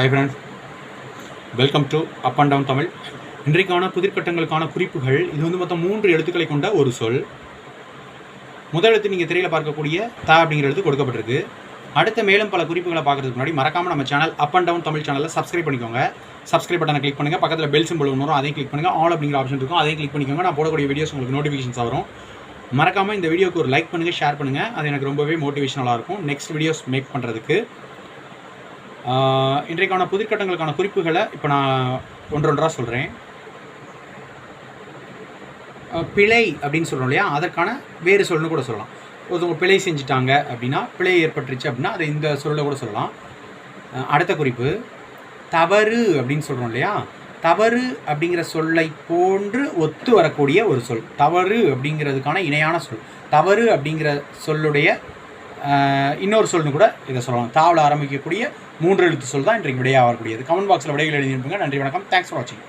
Hi friends welcome to up and down Tamil இன்றைக்கான புதிர்கட்டங்களுக்கான குறிப்புகள் இது வந்து மொத்தம் மூன்று எழுத்துக்களை கொண்ட ஒரு சொல். முதல் எழுத்து நீங்கள் திரையில் பார்க்கக்கூடிய த அப்படிங்கிற எழுத்து கொடுக்கப்பட்டிருக்கு. அடுத்த மேலும் பல குறிப்புகளை பார்க்குறதுக்கு முன்னாடி மறக்காமல் நம்ம channel up and down Tamil சேனலில் சப்ஸ்கிரைப் பண்ணிக்கோங்க. சப்ஸ்கிரைப் பட்டனை கிளிக் பண்ணுங்கள் பக்கத்தில் பெல் சிம்பிள் ஒன்று வரும். அதையும் கிளிக் பண்ணுங்கள் ஆல் அப்படிங்கிற ஆப்ஷன் இருக்கும். அதையும் கிளிக் பண்ணிக்கோங்க. நான் போடக்கூடிய வீடியோஸ் உங்களுக்கு நோட்டிஃபிகேஷன்ஸ் வரும். மறக்காமல் இந்த வீடியோக்கு ஒரு லைக் பண்ணுங்கள் ஷேர் பண்ணுங்கள் அது எனக்கு ரொம்பவே மோட்டிவேஷனலாக இருக்கும். நெக்ஸ்ட் வீடியோஸ் மேக் பண்ணுறதுக்கு இன்றைக்கான புதிர்கட்டங்களுக்கான குறிப்புகளை இப்போ நான் ஒன்றொன்றாக சொல்கிறேன் பிழை அப்படின்னு சொல்கிறோம் இல்லையா? அதற்கான வேறு சொல்லணும் கூட சொல்லலாம். ஒருத்தவங்க பிழை செஞ்சுட்டாங்க அப்படின்னா பிழை ஏற்பட்டுருச்சு அப்படின்னா அதை இந்த சொல்ல கூட சொல்லலாம். அடுத்த குறிப்பு. தவறு அப்படின்னு சொல்கிறோம் இல்லையா? தவறு அப்படிங்கிற சொல்லை போன்று ஒத்து வரக்கூடிய ஒரு சொல். தவறு அப்படிங்கிறதுக்கான இணையான சொல். தவறு அப்படிங்கிற சொல்லுடைய இன்னொரு சொல்னு கூட இதை சொல்லலாம். தாவல ஆரம்பிக்கக்கூடிய மூன்று எழுத்து சொல் தான் இன்றைக்கு விடையாக வரக்கூடியது. கமெண்ட் பாக்ஸில் விடைகள் எழுதியிருப்பீங்க. நன்றி வணக்கம். தேங்க்ஸ் ஃபார் வாட்சிங்